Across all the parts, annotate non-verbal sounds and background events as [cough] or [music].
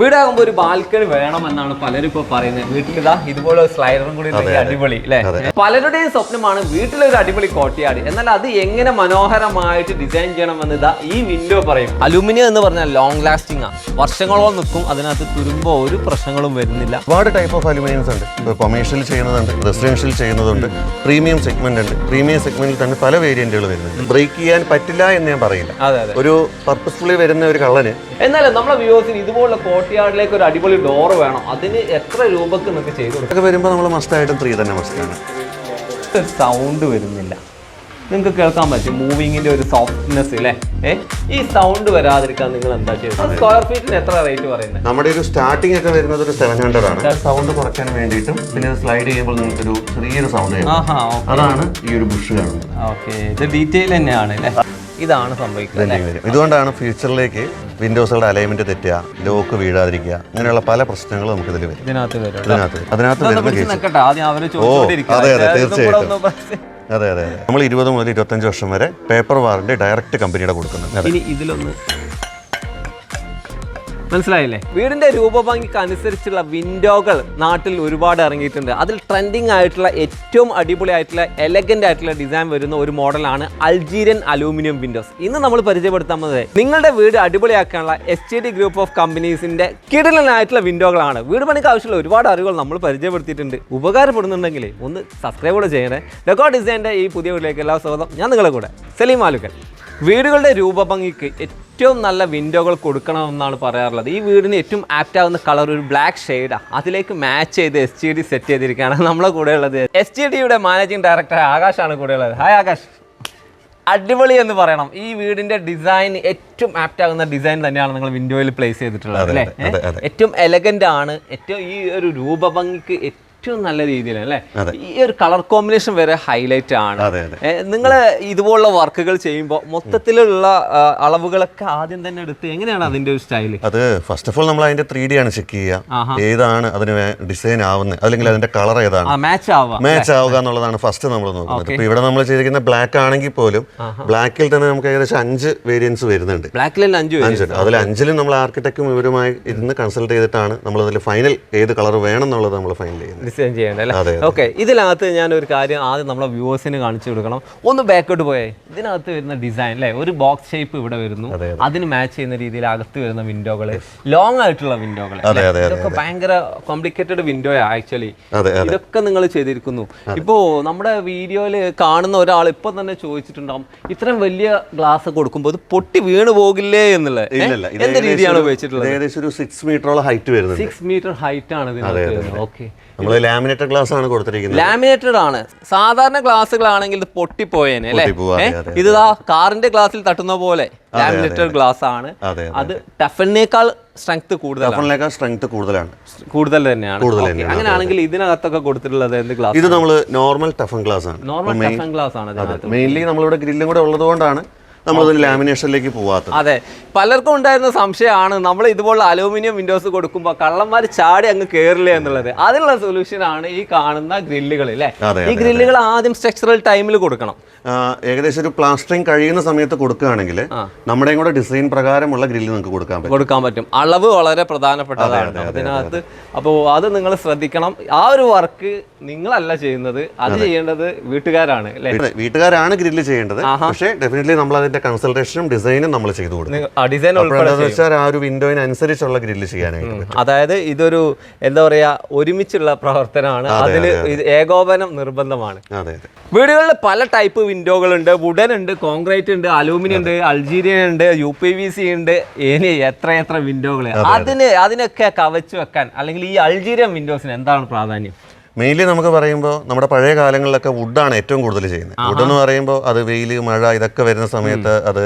വീടാകുമ്പോൾ ഒരു ബാൽക്കണി വേണം എന്നാണ് പലരും ഇപ്പോൾ പറയുന്നത്. വീട്ടിൽ ഇതാ ഇതുപോലെ സ്ലൈഡറും കൂടി ഉണ്ടെങ്കിൽ അടിപൊളി അല്ലേ പലരുടെയും സ്വപ്നമാണ് വീട്ടിലൊരു അടിപൊളി കോട്ടയാട്. എന്നാൽ അത് എങ്ങനെ മനോഹരമായിട്ട് ഡിസൈൻ ചെയ്യണം ചെയ്യണമെന്ന് ഇതാ ഈ വിൻഡോ പറയും. അലുമിനിയം എന്ന് പറഞ്ഞാൽ ലോങ് ലാസ്റ്റിംഗ് ആണ് വർഷങ്ങളോളം നിൽക്കും അതിനകത്ത് തുരുമ്പോ ഒരു പ്രശ്നങ്ങളും വരുന്നില്ല. ഒരുപാട് ടൈപ്പ് ഓഫ് അലുമിനിയംസ് ഉണ്ട്. കൊമേഴ്ഷ്യൽ ചെയ്യുന്നതുണ്ട് റെസിഡൻഷ്യൽ ചെയ്യുന്നതുണ്ട് പ്രീമിയം സെഗ്മെന്റ് ഉണ്ട്. പ്രീമിയം സെഗ്മെന്റിൽ തന്നെ പല വേരിയന്റുകൾ വരുന്നുണ്ട്. ബ്രേക്ക് ചെയ്യാൻ പറ്റില്ല എന്ന് ഞാൻ പറയില്ല. ഒരു പർപ്പസ്ഫുള്ളി വരുന്ന ഒരു കള്ളന് എന്നാലും നമ്മുടെ വ്യൂവേഴ്സിന് ഇതുപോലുള്ള കോട്ടയാടിലേക്ക് ഒരു അടിപൊളി ഡോർ വേണം. അതിന് എത്ര രൂപക്ക് നിങ്ങൾക്ക് ചെയ്തു കൊടുക്കും? വരുമ്പോൾ നമ്മൾ മസ്റ്റായിട്ടും ത്രീ തന്നെ മസ്റ്റാണ് സൗണ്ട് വരുന്നില്ല. നിങ്ങൾക്ക് കേൾക്കാൻ പറ്റും. മൂവിങ്ങിന്റെ ഒരു സോഫ്റ്റ്നെസ് അല്ലേ ഏ? ഈ സൗണ്ട് വരാതിരിക്കാൻ നിങ്ങൾ എന്താ ചെയ്യുന്നത് സ്ക്വയർ ഫീറ്റിന് എത്ര റേറ്റ് പറയുന്നത് നമ്മുടെ ഒരു സ്റ്റാർട്ടിംഗ് ഒക്കെ വരുന്നത് ഒരു സെവൻ ഹൺഡ്രഡ് ആണ്. സൗണ്ട് കുറയ്ക്കാൻ വേണ്ടിയിട്ടും പിന്നെ സ്ലൈഡ് ചെയ്യുമ്പോൾ നിങ്ങൾക്ക് ഒരു ചെറിയൊരു സൗണ്ട് അതാണ് ഈ ഒരു ബുഷ് കാണുന്നത്. ഓക്കെ ഇത് ഡീറ്റെയിൽ തന്നെയാണ് അല്ലേ? ഇതാണ് സംഭവിക്കുന്നത്? ഇതുകൊണ്ടാണ് ഫ്യൂച്ചറിലേക്ക് വിൻഡോസുകളുടെ അലൈൻമെന്റ് തെറ്റുക ലോക്ക് വീഴാതിരിക്കുക അങ്ങനെയുള്ള പല പ്രശ്നങ്ങളും നമുക്ക് ഇതിൽ വരും. ഇതിനകത്ത് അതിനകത്ത് വരുന്ന കേസ് ഓ അതെ അതെ തീർച്ചയായിട്ടും. അതെ അതെ നമ്മൾ ഇരുപത് മുതൽ ഇരുപത്തഞ്ച് വർഷം വരെ പേപ്പർ വാറിന്റെ ഡയറക്റ്റ് കമ്പനിയുടെ കൊടുക്കുന്നത് ഇതിലൊന്ന് മനസ്സിലായില്ലേ? വീടിന്റെ രൂപഭംഗിക്ക് അനുസരിച്ചുള്ള വിൻഡോകൾ നാട്ടിൽ ഒരുപാട് ഇറങ്ങിയിട്ടുണ്ട്. അതിൽ ട്രെൻഡിങ് ആയിട്ടുള്ള ഏറ്റവും അടിപൊളി ആയിട്ടുള്ള എലഗന്റ് ആയിട്ടുള്ള ഡിസൈൻ വരുന്ന ഒരു മോഡലാണ് അൾജീരിയൻ അലൂമിനിയം വിൻഡോസ് ഇന്ന് നമ്മൾ പരിചയപ്പെടുത്താൻ പോകുന്നത് നിങ്ങളുടെ വീട് അടിപൊളിയാക്കാനുള്ള S T D group of കമ്പനീസിന്റെ കിടലനായിട്ടുള്ള വിൻഡോകളാണ് വീട് പണിക്ക് ആവശ്യമുള്ള ഒരുപാട് അറിവുകൾ നമ്മൾ പരിചയപ്പെടുത്തിയിട്ടുണ്ട്. ഉപകാരപ്പെടുന്നുണ്ടെങ്കിൽ ഒന്ന് സബ്സ്ക്രൈബ് കൂടെ ചെയ്യണേ. ഡെക്കോ ഡിസൈന്റെ ഈ പുതിയ വീട്ടിലേക്ക് എല്ലാ സ്വാഗതം. ഞാൻ നിങ്ങളെ കൂടെ സലീം ആലുക്കൽ. വീടുകളുടെ രൂപഭംഗിക്ക് ഏറ്റവും നല്ല വിൻഡോകൾ കൊടുക്കണമെന്നാണ് പറയാറുള്ളത്. ഈ വീടിന് ഏറ്റവും ആപ്റ്റ് ആവുന്ന കളർ ഒരു ബ്ലാക്ക് ഷെയ്ഡാണ് അതിലേക്ക് മാച്ച് ചെയ്ത് എസ് ജി ഡി സെറ്റ് ചെയ്തിരിക്കുകയാണ് നമ്മളെ കൂടെ ഉള്ളത്. എസ് ജി ഡിയുടെ മാനേജിംഗ് ഡയറക്ടർ ആകാശാണ് കൂടെ ഉള്ളത്. ഹായ് ആകാശ്. അടിപൊളി എന്ന് പറയണം. ഈ വീടിന്റെ ഡിസൈൻ ഏറ്റവും ആപ്റ്റ് ആകുന്ന ഡിസൈൻ തന്നെയാണ് നിങ്ങൾ വിൻഡോയിൽ പ്ലേസ് ചെയ്തിട്ടുള്ളത് അല്ലേ. ഏറ്റവും എലഗന്റ് ആണ്. ഏറ്റവും ഈ ഒരു രൂപഭംഗിക്ക് ഏറ്റവും നല്ല രീതിയിൽ അല്ലേ? ഈ ഒരു കളർ കോമ്പിനേഷൻ വരെ ഹൈലൈറ്റ് ആണ്. നിങ്ങൾ ഇതുപോലുള്ള വർക്കുകൾ ചെയ്യുമ്പോൾ മൊത്തത്തിലുള്ള അളവുകളൊക്കെ ആദ്യം തന്നെ എടുത്ത് എങ്ങനെയാണ് അതിന്റെ ഒരു സ്റ്റൈൽ? അത് ഫസ്റ്റ് ഓഫ് ഓൾ നമ്മൾ അതിന്റെ ത്രീ ഡി ആണ് ചെക്ക്. ചെയ്യുക. ഏതാണ് അതിന് ഡിസൈൻ ആവുന്നത്? അല്ലെങ്കിൽ അതിന്റെ കളർ ഏതാണ്? മാച്ച് ആവുക മാച്ച് ആവുക എന്നുള്ളതാണ് ഫസ്റ്റ് നമ്മൾ നോക്കുന്നത്. ഇപ്പൊ ഇവിടെ നമ്മൾ ചെയ്തിരിക്കുന്ന ബ്ലാക്ക് ആണെങ്കിൽ പോലും ബ്ലാക്കിൽ തന്നെ നമുക്ക് ഏകദേശം അഞ്ച് വേരിയൻസ് വരുന്നുണ്ട്. ബ്ലാക്കിൽ അഞ്ച് അഞ്ചു. അഞ്ചുണ്ട് അതിൽ അഞ്ചിലും നമ്മൾ ആർക്കിടെക്റ്റും ഇവരുമായി ഇരുന്ന് കൺസൾട്ട് ചെയ്തിട്ടാണ് നമ്മൾ അതിൽ ഫൈനൽ ഏത് കളർ വേണം എന്നുള്ളത് നമ്മൾ ഫൈനൽ ചെയ്യുന്നത്. ഡിസൈൻ ചെയ്യേണ്ട അല്ലേ? ഓക്കെ ഇതിനകത്ത് ഞാൻ ഒരു കാര്യം ആദ്യം നമ്മളെ വ്യൂവേഴ്സിന് കാണിച്ചു കൊടുക്കണം. ഒന്ന് ബാക്കോട്ട് പോയേ. ഇതിനകത്ത് വരുന്ന ഡിസൈൻ അല്ലേ? ഒരു ബോക്സ് ഷേപ്പ് ഇവിടെ വരുന്നു. അതെ, അതിന് മാച്ച് ചെയ്യുന്ന രീതിയിൽ അകത്ത് വരുന്ന വിൻഡോകൾ ലോങ് ആയിട്ടുള്ള വിൻഡോകൾ ഇതൊക്കെ ഭയങ്കര കോംപ്ലിക്കേറ്റഡ് വിൻഡോ ആക്ച്വലി ഇതൊക്കെ നിങ്ങൾ ചെയ്തിരിക്കുന്നു. ഇപ്പോ നമ്മുടെ വീഡിയോയിൽ കാണുന്ന ഒരാൾ ഇപ്പൊ തന്നെ ചോദിച്ചിട്ടുണ്ടാവും ഇത്രയും വലിയ ഗ്ലാസ് കൊടുക്കുമ്പോൾ ഇത് പൊട്ടി വീണ് പോകില്ലേ എന്ത് ഏകദേശം രീതിയാണ് ഉപയോഗിച്ചിട്ടുള്ളത്? ഏകദേശം ഒരു സിക്സ് മീറ്ററോളം ഹൈറ്റ് വരുന്നത് സിക്സ് മീറ്റർ ഹൈറ്റ് ആണ് ഇതിനകത്ത് ഓക്കെ നമ്മൾ ലാമിനേറ്റഡ് ഗ്ലാസ് ആണ് കൊടുത്തിരിക്കുന്നത്. ലാമിനേറ്റഡ് ആണ്. സാധാരണ ഗ്ലാസ്സുകളാണെങ്കിൽ ഇത് പൊട്ടിപ്പോയേനെ അല്ലേ? ഇത് ആ കാറിന്റെ ഗ്ലാസ്സിൽ തട്ടുന്ന പോലെ ലാമിനേറ്റഡ് ഗ്ലാസ് ആണ്. അതെ ടഫനേക്കാൾ സ്ട്രെങ്ത് കൂടുതലാണ്. സ്ട്രെങ്ത് കൂടുതലാണ്. കൂടുതൽ തന്നെയാണ്. അങ്ങനെയാണെങ്കിൽ ഇതിനകത്തൊക്കെ കൊടുത്തിട്ടുള്ളത് എന്ത് ഗ്ലാസ് ഇത് നമ്മൾ നോർമൽ ടഫൺ ഗ്ലാസ് ആണ്. നോർമൽ ടഫൻ ഗ്ലാസ് ആണ് മെയിൻലി നമ്മളിവിടെ ഗ്രില്ലും കൂടെ ഉള്ളതുകൊണ്ടാണ് നമ്മളിത് ലാമിനേഷനിലേക്ക് പോവാത്തത്. അതെ. പലർക്കും ഉണ്ടായിരുന്ന സംശയമാണ് നമ്മൾ ഇതുപോലുള്ള അലൂമിനിയം വിൻഡോസ് കൊടുക്കുമ്പോൾ കള്ളന്മാർ ചാടി അങ്ങ് കയറില്ല എന്നുള്ളത്. അതിനുള്ള സൊല്യൂഷൻ ആണ് ഈ കാണുന്ന ഗ്രില്ലുകൾ അല്ലേ ഈ ഗ്രില്ലുകൾ ആദ്യം സ്ട്രക്ചറൽ ടൈമിൽ കൊടുക്കണം. ഏകദേശം ഒരു പ്ലാസ്റ്ററിങ് കഴിയുന്ന സമയത്ത് കൊടുക്കുകയാണെങ്കിൽ നമ്മുടെ കൂടെ ഡിസൈൻ പ്രകാരമുള്ള ഗ്രില്ല് നിങ്ങൾക്ക് കൊടുക്കാൻ പറ്റും. കൊടുക്കാൻ പറ്റും. അളവ് വളരെ പ്രധാനപ്പെട്ടതാണ്. അതിനകത്ത് അപ്പോൾ അത് നിങ്ങൾ ശ്രദ്ധിക്കണം. ആ ഒരു വർക്ക് നിങ്ങളല്ല ചെയ്യുന്നത്. അത് ചെയ്യേണ്ടത് വീട്ടുകാരാണ് വീട്ടുകാരാണ് ഗ്രില്ല് ചെയ്യേണ്ടത്. പക്ഷേ ഡെഫിനറ്റ്ലി നമ്മൾ അതിന്റെ കൺസൾട്ടേഷനും ഡിസൈനും നമ്മൾ ചെയ്തു കൊടുക്കും. ഡിസൈൻ വെച്ചാൽ ആ ഒരു വിൻഡോയിനനുസരിച്ചുള്ള ഗ്രില്ല് ചെയ്യാനായിട്ട്. അതായത് ഇതൊരു എന്താ പറയാ ഒരുമിച്ചുള്ള പ്രവർത്തനമാണ്. അതിന് ഏകോപനം നിർബന്ധമാണ്. വീടുകളിൽ പല ടൈപ്പ് വിൻഡോകളുണ്ട് വുഡൻ ഉണ്ട് കോൺക്രീറ്റ് ഉണ്ട് അലൂമിനിയം ഉണ്ട് അൾജീരിയൻ ഉണ്ട് യു പി വി സി ഉണ്ട്. ഇനി എത്ര എത്ര വിൻഡോകൾ അതിന് അതിനൊക്കെ കവച്ചു വെക്കാൻ അല്ലെങ്കിൽ ഈ അൾജീരിയൻ വിൻഡോസിന് എന്താണ് പ്രാധാന്യം? മെയിൻലി നമുക്ക് പറയുമ്പോൾ നമ്മുടെ പഴയ കാലങ്ങളിലൊക്കെ വുഡാണ് ഏറ്റവും കൂടുതൽ ചെയ്യുന്നത്. വുഡ് എന്ന് പറയുമ്പോൾ അത് വെയിൽ മഴ ഇതൊക്കെ വരുന്ന സമയത്ത് അത്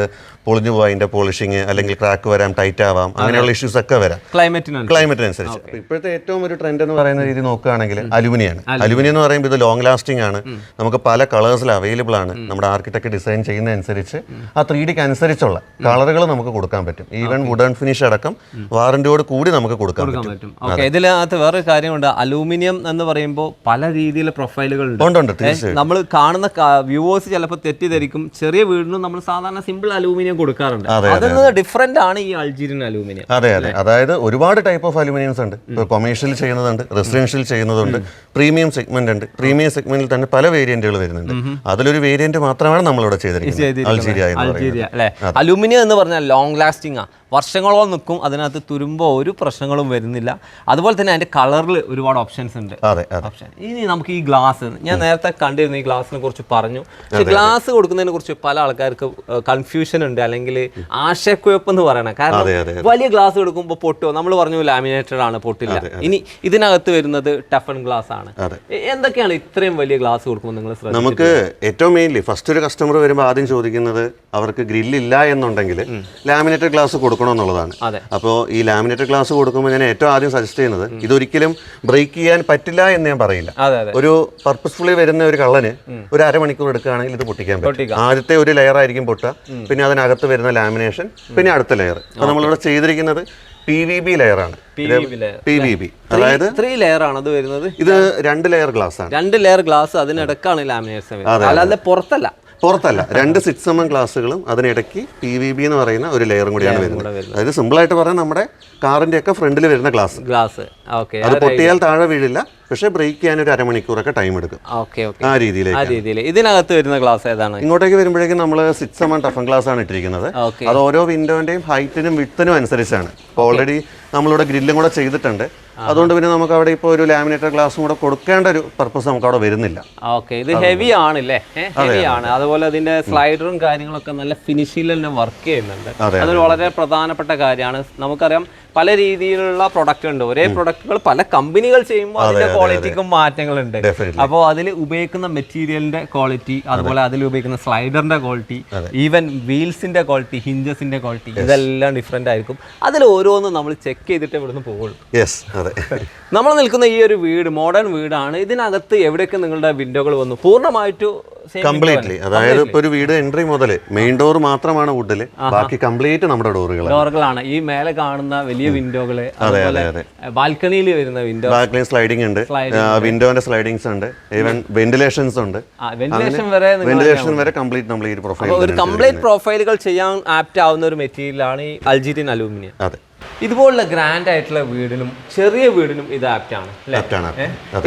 പൊളിഞ്ഞു പോയി അതിന്റെ പോളിഷിങ് അല്ലെങ്കിൽ ക്രാക്ക് വരാം ടൈറ്റ് ആവാം അങ്ങനെയുള്ള ഇഷ്യൂസ് ഒക്കെ വരാം. ക്ലൈമറ്റിന് ക്ലൈമറ്റിനനുസരിച്ച് ഇപ്പോഴത്തെ ഏറ്റവും ഒരു ട്രെൻഡ് എന്ന് പറയുന്ന രീതി നോക്കുകയാണെങ്കിൽ അലുമിനിയാണ്. അലുമിനിയം. എന്ന് പറയുമ്പോൾ ഇത് ലോങ് ലാസ്റ്റിംഗ് ആണ്. നമുക്ക് പല കളേഴ്സിൽ അവൈലബിൾ ആണ്. നമ്മുടെ ആർക്കിടെക്ട് ഡിസൈൻ ചെയ്യുന്നതനുസരിച്ച് ആ ത്രീ ഡിക്ക് അനുസരിച്ചുള്ള കളറുകൾ നമുക്ക് കൊടുക്കാൻ പറ്റും. ഈവൻ വുഡൻ ഫിനിഷ് അടക്കം വാറന്റിയോട് കൂടി നമുക്ക് കൊടുക്കാൻ പറ്റും. ഇതിനകത്ത് വേറൊരു കാര്യമുണ്ട്. അലൂമിനിയം എന്ന് പറയുമ്പോൾ പറയുമ്പോൾ പല രീതിയിലുള്ള പ്രൊഫൈലുകൾ നമ്മൾ കാണുന്ന വ്യൂവേഴ്സ് ചിലപ്പോൾ തെറ്റിദ്ധരിക്കും. ചെറിയ വീടിനും നമ്മൾ സാധാരണ സിമ്പിൾ അലൂമിനിയം കൊടുക്കാറുണ്ട്. അതിൽ നിന്ന് ഡിഫറെന്റ് ആണ് ഈ അൾജീരിയൻ അലൂമിനിയം. അതെ അതെ. അതായത് ഒരുപാട് ടൈപ്പ് ഓഫ് അലൂമിനിയംസ് ഉണ്ട്. ഇപ്പോൾ കൊമേഴ്ഷ്യൽ ചെയ്യുന്നതുണ്ട് റെസിഡൻഷ്യൽ ചെയ്യുന്നതുണ്ട് പ്രീമിയം സെഗ്മെന്റ് ഉണ്ട്. പ്രീമിയം സെഗ്മെന്റിൽ തന്നെ പല വേരിയന്റുകൾ വരുന്നുണ്ട്. അതിലൊരു വേരിയന്റ് മാത്രമാണ് നമ്മളിവിടെ ചെയ്തിരിക്കുന്നത്. അൾജീരിയ അലൂമിനിയം എന്ന് പറഞ്ഞാൽ ലോങ് ലാസ്റ്റിംഗ് ആ. വർഷങ്ങളോളം നിൽക്കും അതിനകത്ത് തുരുമ്പോ ഒരു പ്രശ്നങ്ങളും വരുന്നില്ല. അതുപോലെ തന്നെ അതിന്റെ കളറിൽ ഒരുപാട് ഓപ്ഷൻസ് ഉണ്ട്. ഓപ്ഷൻ ഇനി നമുക്ക് ഈ ഗ്ലാസ് ഞാൻ നേരത്തെ കണ്ടിരുന്നു ഈ ഗ്ലാസിനെ കുറിച്ച് പറഞ്ഞു. പക്ഷെ ഗ്ലാസ് കൊടുക്കുന്നതിനെ കുറിച്ച് പല ആൾക്കാർക്ക് കൺഫ്യൂഷൻ ഉണ്ട്. അല്ലെങ്കിൽ ആശയക്കുഴപ്പം എന്ന് പറയണം. കാരണം വലിയ ഗ്ലാസ് കൊടുക്കുമ്പോൾ പൊട്ടോ നമ്മൾ പറഞ്ഞു ലാമിനേറ്റഡ് ആണ് പൊട്ടില്ല. ഇനി ഇതിനകത്ത് വരുന്നത് ടഫൺ ഗ്ലാസ് ആണ്. എന്തൊക്കെയാണ് ഇത്രയും വലിയ ഗ്ലാസ് കൊടുക്കുമ്പോൾ നിങ്ങൾ നമുക്ക് ഏറ്റവും മെയിൻലി ഫസ്റ്റ് ഒരു കസ്റ്റമർ വരുമ്പോൾ ആദ്യം ചോദിക്കുന്നത് അവർക്ക് ഗ്രില്ലില്ല എന്നുണ്ടെങ്കിൽ ലാമിനേറ്റഡ് ഗ്ലാസ് കൊടുക്കണമെന്നുള്ളതാണ് എന്നുള്ളതാണ്. അപ്പോൾ ഈ ലാമിനേറ്റഡ് ഗ്ലാസ് കൊടുക്കുമ്പോൾ ഞാൻ ഏറ്റവും ആദ്യം സജസ്റ്റ് ചെയ്യുന്നത് ഇതൊരിക്കലും ബ്രേക്ക് ചെയ്യാൻ പറ്റില്ല എന്ന് ഞാൻ പറയില്ല. ഒരു പർപ്പസ്ഫുള്ളി വരുന്ന ഒരു കള്ളന് ഒരു അരമണിക്കൂർ എടുക്കുകയാണെങ്കിൽ ഇത് പൊട്ടിക്കാൻ പറ്റും. ആദ്യത്തെ ഒരു ലെയർ ആയിരിക്കും പൊട്ടുക. പിന്നെ അതിനകത്ത് വരുന്ന ലാമിനേഷൻ പിന്നെ അടുത്ത ലെയർ അപ്പൊ നമ്മളിവിടെ ചെയ്തിരിക്കുന്നത് പി വി ബി ലെയറാണ് പി വി ബി അതായത് ത്രീ ലെയർ ആണ് അത് വരുന്നത്. ഇത് രണ്ട് ലെയർ ഗ്ലാസ് ആണ്. രണ്ട് ലെയർ ഗ്ലാസ് അതിനിടക്കാണ് ലാമിനേഷൻ അല്ലാതെ പുറത്തല്ല. പുറത്തല്ല. രണ്ട് സിക്സ് എം എം ഗ്ലാസ്സുകളും അതിനിടയ്ക്ക് പി വി ബി എന്ന് പറയുന്ന ഒരു ലെയറും കൂടിയാണ് വരുന്നത്. അതായത് സിമ്പിൾ ആയിട്ട് പറയാൻ നമ്മുടെ കാറിന്റെ ഒക്കെ ഫ്രണ്ടിൽ വരുന്ന ഗ്ലാസ് ഗ്ലാസ് ഓക്കെ അത് പൊട്ടിയാൽ താഴെ വീഴില്ല. പക്ഷേ ബ്രേക്ക് ചെയ്യാൻ ഒരു അരമണിക്കൂറൊക്കെ ടൈം എടുക്കും. ഓക്കെ ഓക്കെ ആ ആ രീതിയിലേക്ക് രീതിയിൽ ഇതിനകത്ത് വരുന്ന ഗ്ലാസ് ഏതാണ്? ഇങ്ങോട്ടേക്ക് വരുമ്പോഴേക്കും നമ്മൾ six M M toughen glass ആണ് ഇട്ടിരിക്കുന്നത്. അത് ഓരോ വിൻഡോന്റെയും ഹൈറ്റിനും വിത്തിനും അനുസരിച്ചാണ്. ഇപ്പോൾ ഓൾറെഡി നമ്മളിവിടെ ഗ്രില്ലും കൂടെ ചെയ്തിട്ടുണ്ട്. അതുകൊണ്ട് പിന്നെ നമുക്ക് അവിടെ ഇപ്പോൾ ഒരു ലാമിനേറ്റഡ് ഗ്ലാസും കൂടെ കൊടുക്കേണ്ട ഒരു പർപ്പസ് നമുക്ക് അവിടെ വരുന്നില്ല. ഓക്കെ ഇത് ഹെവി ആണല്ലേ? ഹെവി ആണ്. അതുപോലെ അതിന്റെ സ്ലൈഡറും കാര്യങ്ങളൊക്കെ നല്ല ഫിനിഷിൽ തന്നെ വർക്ക് ചെയ്യുന്നുണ്ട്. അതെ, അതൊരു വളരെ പ്രധാനപ്പെട്ട കാര്യമാണ്. നമുക്കറിയാം പല രീതിയിലുള്ള പ്രൊഡക്റ്റ് ഉണ്ട്. ഒരേ പ്രൊഡക്റ്റുകൾ പല കമ്പനികൾ ചെയ്യുമ്പോൾ അതിന്റെ ക്വാളിറ്റിക്കും മാറ്റങ്ങളുണ്ട്. അപ്പോൾ അതിൽ ഉപയോഗിക്കുന്ന മെറ്റീരിയലിന്റെ ക്വാളിറ്റി അതുപോലെ അതിൽ ഉപയോഗിക്കുന്ന സ്ലൈഡറിന്റെ ക്വാളിറ്റി ഈവൻ വീൽസിന്റെ ക്വാളിറ്റി ഹിഞ്ചസിന്റെ ക്വാളിറ്റി ഇതെല്ലാം ഡിഫറെന്റ് ആയിരിക്കും. അതിൽ ഓരോന്നും നമ്മൾ ചെക്ക് ചെയ്തിട്ട് ഇവിടുന്ന് പോകുള്ളൂ. യെസ് അതെ. നമ്മൾ നിൽക്കുന്ന ഈ ഒരു വീട് മോഡേൺ വീടാണ്. ഇതിനകത്ത് എവിടെയൊക്കെ നിങ്ങളുടെ വിൻഡോകൾ വന്നു? പൂർണമായിട്ടും കംപ്ലീറ്റ്ലി അതായത് ഇപ്പൊ ഒരു വീട് എൻട്രി മുതൽ മെയിൻ ഡോർ മാത്രമാണ് വുഡിൽ ബാക്കി കംപ്ലീറ്റ് നമ്മുടെ ഡോറുകൾ ഡോറുകളാണ് ഈ മേലെ കാണുന്ന വലിയ വിൻഡോകൾ അതെ അതെ അതെ. ബാൽക്കണിയിൽ വരുന്ന വിൻഡോ ബാൽക്കണി സ്ലൈഡിംഗ് ഉണ്ട്. വിൻഡോന്റെ സ്ലൈഡിങ്സ് ഉണ്ട്. ഈവൻ വെന്റിലേഷൻസ് ഉണ്ട്. വെന്റിലേഷൻ വരെ വെന്റിലേഷൻ വരെ കംപ്ലീറ്റ് നമ്മൾ ഈ പ്രൊഫൈൽ ഒരു കംപ്ലീറ്റ് പ്രൊഫൈലുകൾ ചെയ്യാൻ ആപ്റ്റ് ആവുന്ന ഒരു മെറ്റീരിയലാണ് ഈ അൾജീരിയൻ അലൂമിനിയം അതെ. ഇതുപോലുള്ള ഗ്രാൻഡ് ആയിട്ടുള്ള വീടിനും ചെറിയ വീടിനും ഇത് ആപ്റ്റാണ്?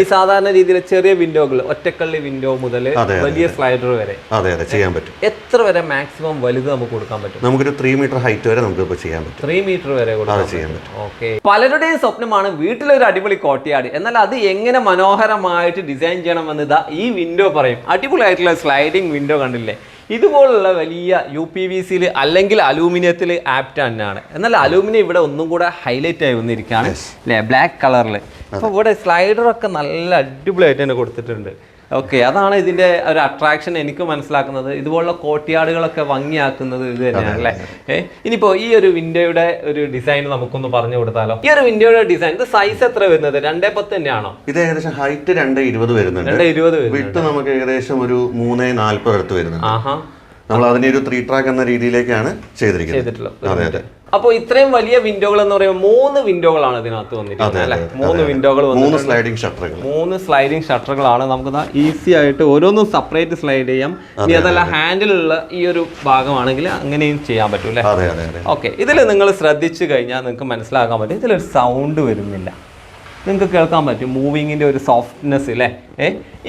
ഈ സാധാരണ രീതിയിൽ ചെറിയ വിൻഡോകൾ ഒറ്റക്കള്ളി വിൻഡോ മുതൽ വലിയ സ്ലൈഡർ വരെ. അതെ അതെ ചെയ്യാൻ പറ്റും. എത്ര വരെ മാക്സിമം വലുത് നമുക്ക് കൊടുക്കാൻ പറ്റും? നമുക്കൊരു ത്രീ മീറ്റർ ഹൈറ്റ് വരെ നമുക്ക് ഇപ്പോൾ ചെയ്യാൻ പറ്റും. ത്രീ മീറ്റർ വരെ ചെയ്യാൻ പറ്റും. ഓക്കെ പലരുടെയും സ്വപ്നമാണ് വീട്ടിലൊരു അടിപൊളി കോട്ടയാട് എന്നാൽ അത് എങ്ങനെ മനോഹരമായിട്ട് ഡിസൈൻ ചെയ്യണമെന്ന് ഇതാ ഈ വിൻഡോ പറയും. അടിപൊളി ആയിട്ടുള്ള സ്ലൈഡിംഗ് വിൻഡോ കണ്ടില്ലേ? ഇതുപോലുള്ള വലിയ യു പി വി സിയിൽ അല്ലെങ്കിൽ അലൂമിനിയത്തിൽ ആപ്റ്റ് തന്നെയാണ്. എന്നാൽ അലൂമിനിയം ഇവിടെ ഒന്നും കൂടെ ഹൈലൈറ്റ് ആയി വന്നിരിക്കുകയാണ്. അല്ലേ? ബ്ലാക്ക് കളറിൽ അപ്പോൾ ഇവിടെ സ്ലൈഡറൊക്കെ നല്ല അടിപൊളിയായിട്ട് തന്നെ കൊടുത്തിട്ടുണ്ട്. ഓക്കെ അതാണ് ഇതിന്റെ ഒരു അട്രാക്ഷൻ എനിക്ക് മനസ്സിലാക്കുന്നത്. ഇതുപോലുള്ള കോട്ടിയാടുകളൊക്കെ ഭംഗിയാക്കുന്നത് ഇത് തന്നെയാണ് അല്ലേ? ഇനിയിപ്പോ ഈ ഒരു വിൻഡോയുടെ ഒരു ഡിസൈൻ നമുക്കൊന്ന് പറഞ്ഞു കൊടുത്താലോ? ഈ ഒരു വിൻഡോയുടെ ഡിസൈൻ ഇത് സൈസ് എത്ര വരുന്നത്? രണ്ടേ പത്ത് തന്നെയാണോ? ഇത് ഏകദേശം ഹൈറ്റ് രണ്ട് ഇരുപത് വരുന്നുണ്ട്. രണ്ടേ ഇരുപത് വിട്ട് നമുക്ക് ഏകദേശം ഒരു മൂന്ന് നാല്പത് അടുത്ത് വരുന്നുണ്ട്. ആഹാ. നമ്മൾ അതിനെ ഒരു ത്രീ ട്രാക്ക് എന്ന രീതിയിലേക്കാണ് ചെയ്തിരിക്കുന്നത്. അതെ അതെ. അപ്പോൾ ഇത്രയും വലിയ വിൻഡോകൾ എന്ന് പറയുമ്പോൾ മൂന്ന് വിൻഡോകളാണ് ഇതിനകത്ത് വന്നിരിക്കുന്നത് അല്ലേ? മൂന്ന് വിൻഡോകൾ മൂന്ന് സ്ലൈഡിംഗ് ഷട്ടറുകൾ മൂന്ന് സ്ലൈഡിംഗ് ഷട്ടറുകളാണ് നമുക്ക് ഈസി ആയിട്ട് ഓരോന്നും സെപ്പറേറ്റ് സ്ലൈഡ് ചെയ്യാം. ഇനി അതല്ല ഹാൻഡിലുള്ള ഈ ഒരു ഭാഗമാണെങ്കിൽ അങ്ങനെയും ചെയ്യാൻ പറ്റും അല്ലേ? ഓക്കെ ഇതിൽ നിങ്ങൾ ശ്രദ്ധിച്ചു കഴിഞ്ഞാൽ നിങ്ങൾക്ക് മനസ്സിലാക്കാൻ പറ്റും. ഇതിലൊരു സൗണ്ട് വരുന്നില്ല. നിങ്ങൾക്ക് കേൾക്കാൻ പറ്റും. മൂവിങ്ങിന്റെ ഒരു സോഫ്റ്റ്നെസ് അല്ലേ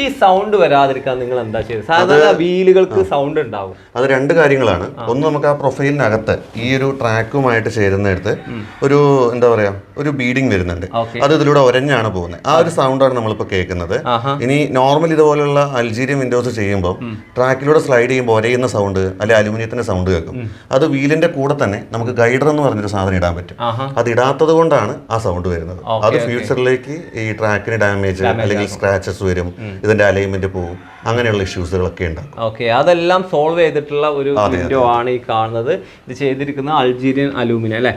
ഈ സൗണ്ട് വരാതിരിക്കാൻ നിങ്ങൾ എന്താ ചെയ്യുന്നത് സാധാരണ വീലുകൾക്ക് സൗണ്ട് ഉണ്ടാവും. അത് രണ്ട് കാര്യങ്ങളാണ്. ഒന്ന് നമുക്ക് ആ പ്രൊഫൈലിനകത്ത് ഈ ഒരു ട്രാക്കുമായിട്ട് ചേരുന്നിടത്ത് ഒരു എന്താ പറയാ ഒരു ബീഡിങ് വരുന്നുണ്ട്. അത് ഇതിലൂടെ ഒരഞ്ഞാണ് പോകുന്നത്. ആ ഒരു സൗണ്ടാണ് നമ്മളിപ്പോൾ കേൾക്കുന്നത്. ഇനി നോർമൽ ഇതുപോലുള്ള അൾജീരിയൻ വിൻഡോസ് ചെയ്യുമ്പോൾ ട്രാക്കിലൂടെ സ്ലൈഡ് ചെയ്യുമ്പോൾ ഒരയുന്ന സൗണ്ട് അല്ലെങ്കിൽ അലുമിനിയത്തിന്റെ സൗണ്ട് കേൾക്കും. അത് വീലിന്റെ കൂടെ തന്നെ നമുക്ക് ഗൈഡർ എന്ന് പറഞ്ഞൊരു സാധനം ഇടാൻ പറ്റും. അത് ഇടാത്തത് കൊണ്ടാണ് ആ സൗണ്ട് വരുന്നത്. അത് ഫ്യൂച്ചറിലേക്ക് ഈ ട്രാക്കിന് ഡാമേജ് അല്ലെങ്കിൽ സ്ക്രാച്ചസ് വരും. ഇതിന്റെ അലൈൻമെന്റ് പോകും അങ്ങനെയുള്ള ഇഷ്യൂസുകളൊക്കെ ഉണ്ടാക്കും. ഓക്കെ അതെല്ലാം സോൾവ് ചെയ്തിട്ടുള്ള ഒരു വിൻഡോ ആണ് ഈ കാണുന്നത്. ഇത് ചെയ്തിരിക്കുന്ന അൾജീരിയൻ അലൂമിനിയം അല്ലെ?